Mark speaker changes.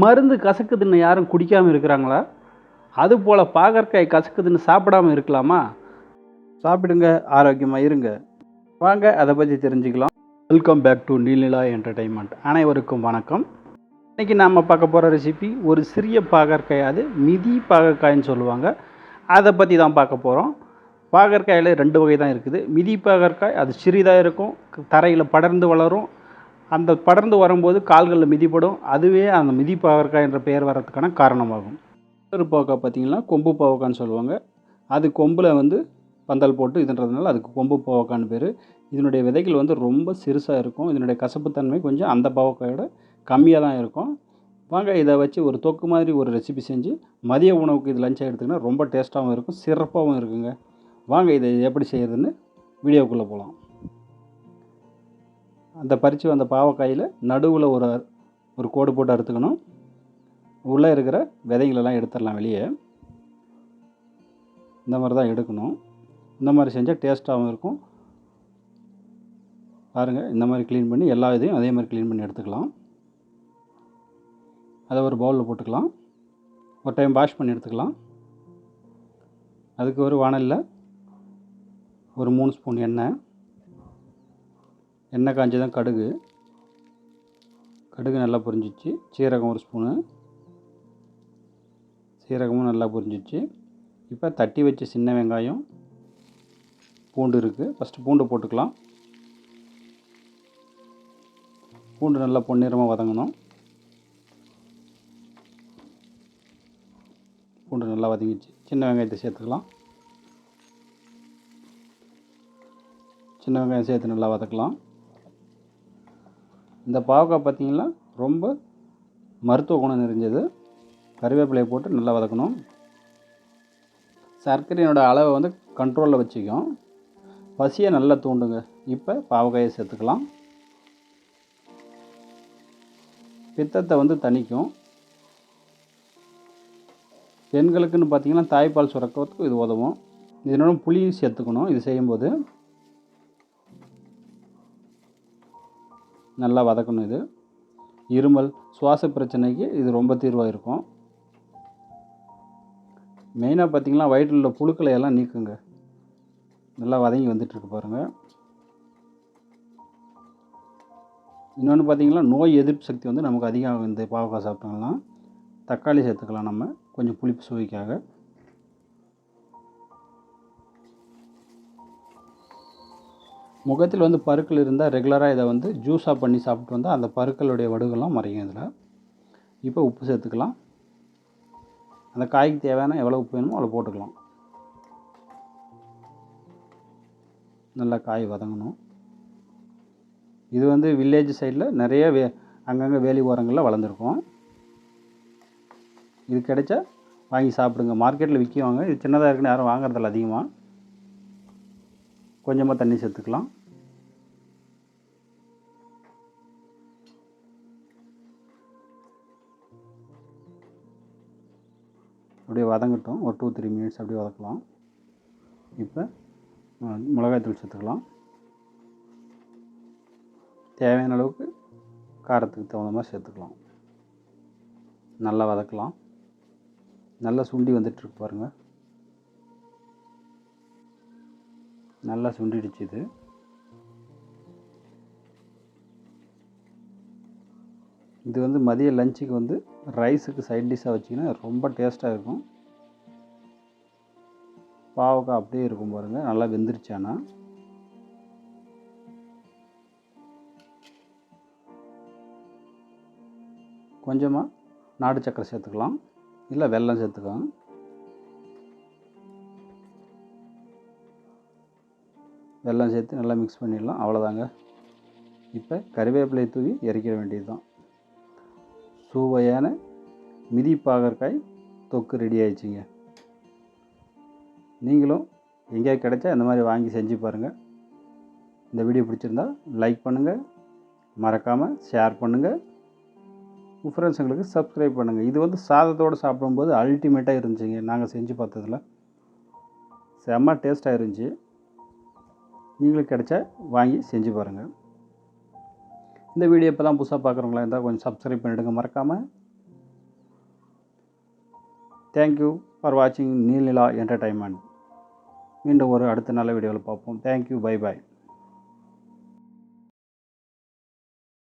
Speaker 1: மருந்து கசக்குதுன்னு யாரும் குடிக்காமல் இருக்கிறாங்களா? அதுபோல் பாகற்காய் கசக்குதுன்னு சாப்பிடாம இருக்கலாமா? சாப்பிடுங்க ஆரோக்கியமாக இருங்க. வாங்க அதை பற்றி தெரிஞ்சுக்கலாம். Welcome back to Neelila entertainment அனைவருக்கும் வணக்கம். இன்றைக்கி நாம் பார்க்க போகிற ரெசிபி ஒரு சிறிய பாகற்காய் அது மிதி பாகற்காய்ன்னு சொல்லுவாங்க. அதை பற்றி தான் பார்க்க போகிறோம் பாகற்காயில் ரெண்டு வகை தான் இருக்குது. மிதி பாகற்காய் அது சிறிதாக இருக்கும் தரையில் படர்ந்து வளரும் அந்த படர்ந்து வரும்போது கால்களில் மிதிப்படும். அதுவே அந்த மிதி பாகற்காய் என்ற பெயர் வர்றதுக்கான காரணமாகும். இன்னொரு பாவக்காய் பார்த்தீங்கன்னா கொம்பு பாவக்கான்னு சொல்லுவாங்க. அது கொம்பில் வந்து பந்தல் போட்டு இதுன்றதுனால அதுக்கு கொம்பு பாவக்கான்னு பேர். இதனுடைய விதைகள் வந்து ரொம்ப சிறுசாக இருக்கும். இதனுடைய கசப்புத்தன்மை கொஞ்சம் அந்த பாவக்காயோட கம்மியாக தான் இருக்கும். வாங்க இதை வச்சு ஒரு தொக்கு மாதிரி ஒரு ரெசிபி செஞ்சு மதிய உணவுக்கு இது லஞ்சாக எடுத்துக்கினா ரொம்ப டேஸ்ட்டாகவும் இருக்கும் சிறப்பாகவும் இருக்குங்க. வாங்க இதை எப்படி செய்கிறதுன்னு வீடியோக்குள்ளே போகலாம் அந்த பறித்து வந்த பாவக்காயில் நடுவில் ஒரு ஒரு கோடு போட்டு அறுத்துக்கணும். உள்ளே இருக்கிற விதைங்களெல்லாம் எடுத்துடலாம் வெளியே. இந்த மாதிரி தான் எடுக்கணும். இந்த மாதிரி செஞ்சால் டேஸ்ட்டாகவும் இருக்கும். பாருங்கள் இந்த மாதிரி க்ளீன் பண்ணி எல்லா இதையும் அதே மாதிரி க்ளீன் பண்ணி எடுத்துக்கலாம். அதை ஒரு பவுலில் போட்டுக்கலாம். ஒரு டைம் வாஷ் பண்ணி எடுத்துக்கலாம். அதுக்கு ஒரு வானலில் ஒரு மூணு ஸ்பூன் எண்ணெய். எண்ணெய் காஞ்சதான் கடுகு. கடுகு நல்லா பொரிஞ்சிச்சு. சீரகம் ஒரு ஸ்பூனு. சீரகமும் நல்லா பொரிஞ்சிச்சு. இப்போ தட்டி வச்ச சின்ன வெங்காயம் பூண்டு இருக்குது ஃபஸ்ட்டு பூண்டு போட்டுக்கலாம். பூண்டு நல்லா பொன்னிறமாக வதங்கணும். பூண்டு நல்லா வதங்கிச்சு. சின்ன வெங்காயத்தை சேர்த்துக்கலாம். சின்ன வெங்காயம் சேர்த்து நல்லா வதக்கலாம். இந்த பாவக்காய் பார்த்திங்கன்னா ரொம்ப மருத்துவ குணம் நிறைஞ்சது. கருவேப்பிலையை போட்டு நல்லா வதக்கணும். சர்க்கரையினோட அளவை வந்து கண்ட்ரோலில் வச்சுக்கும். பசியை நல்லா தூண்டுங்க. இப்போ பாவக்காயை சேர்த்துக்கலாம். பித்தத்தை வந்து தணிக்கும். பெண்களுக்குன்னு பார்த்தீங்கன்னா தாய்ப்பால் சுரக்கிறதுக்கு இது உதவும். இதனோட புளியும் சேர்த்துக்கணும். இது செய்யும்போது நல்லா வதக்கணும் இது. இருமல் சுவாச பிரச்சனைக்கு இது ரொம்ப தீர்வாக இருக்கும் மெயினாக பார்த்தீங்கன்னா வயிற்றில் உள்ள புழுக்களை எல்லாம் நீக்குங்க. நல்லா வதங்கி வந்துட்டுருக்கு பாருங்கள் இன்னொன்று பார்த்தீங்கன்னா நோய் எதிர்ப்பு சக்தி வந்து நமக்கு அதிகம் இந்த பாவக்காய் சாப்பிட்டோம்னா தக்காளி சேர்த்துக்கலாம் நம்ம. கொஞ்சம் புளிப்பு சுவைக்காக. முகத்தில் வந்து பருக்கள் இருந்தால் ரெகுலராக இதை வந்து ஜூஸாக பண்ணி சாப்பிட்டு வந்தால் அந்த பருக்களுடைய வடுகள்லாம் மறையும் இதில். இப்போ உப்பு சேர்த்துக்கலாம். அந்த காய்க்கு தேவையான எவ்வளோ உப்பு வேணுமோ அவ்வளோ போட்டுக்கலாம். நல்லா காய் வதங்கணும். இது வந்து வில்லேஜ் சைடில் நிறைய வே அங்கங்கே வேலி ஓரங்களில் வளர்ந்துருக்கும். இது கிடைச்சா வாங்கி சாப்பிடுங்க. மார்க்கெட்டில் விற்கிவாங்க இது சின்னதாக இருக்குன்னு யாரும் வாங்குறதில்ல அதிகமாக கொஞ்சமாக தண்ணி சேர்த்துக்கலாம். அப்படியே வதங்கட்டும். ஒரு டூ த்ரீ மினிட்ஸ் அப்படியே வதக்கலாம். இப்போ மிளகாய்த்தூள் சேர்த்துக்கலாம். தேவையான அளவுக்கு காரத்துக்கு தகுந்த மாதிரி சேர்த்துக்கலாம். நல்லா வதக்கலாம். நல்லா சுண்டி வந்துட்டுருக்கு பாருங்கள் நல்லா சுண்டிடுச்சு இது. இது வந்து மதிய லஞ்சுக்கு வந்து ரைஸுக்கு சைட் டிஷ்ஷாக வச்சிங்கன்னா ரொம்ப டேஸ்ட்டாக இருக்கும். பாவக்காய் அப்படியே இருக்கும் பாருங்கள் நல்லா வெந்துருச்சானா கொஞ்சமாக நாட்டு சக்கரை சேர்த்துக்கலாம். இல்லை வெல்லம் சேர்த்துக்கலாம். வெல்லம் சேர்த்து நல்லா மிக்ஸ் பண்ணிடலாம். அவ்வளோதாங்க இப்போ கறிவேப்பிலை தூவி இறக்கிட வேண்டியது தான் சுவையான மிதி பாகற்காய் தொக்கு ரெடி ஆயிடுச்சுங்க. நீங்களும் எங்கேயா கிடைச்சா இந்த மாதிரி வாங்கி செஞ்சு பாருங்கள் இந்த வீடியோ பிடிச்சிருந்தா லைக் பண்ணுங்கள் மறக்காமல் ஷேர் பண்ணுங்கள் உங்கள் ஃப்ரெண்ட்ஸுங்களுக்கு சப்ஸ்கிரைப் பண்ணுங்கள் இது வந்து சாதத்தோடு சாப்பிடும்போது அல்டிமேட்டாக இருந்துச்சுங்க. நாங்கள் செஞ்சு பார்த்ததில். செம்ம டேஸ்ட்டாக இருந்துச்சு. நீங்களும் கிடைச்சா வாங்கி செஞ்சு பாருங்கள் இந்த வீடியோ இப்போ தான் புதுசாக பார்க்குறவங்களா இருந்தால் கொஞ்சம் சப்ஸ்கிரைப் பண்ணிவிடுங்க மறக்காமல் தேங்க்யூ ஃபார் வாட்சிங் நீலிலா என்டர்டைன்மெண்ட் மீண்டும் ஒரு அடுத்த நல்ல வீடியோவில் பார்ப்போம். Thank you bye bye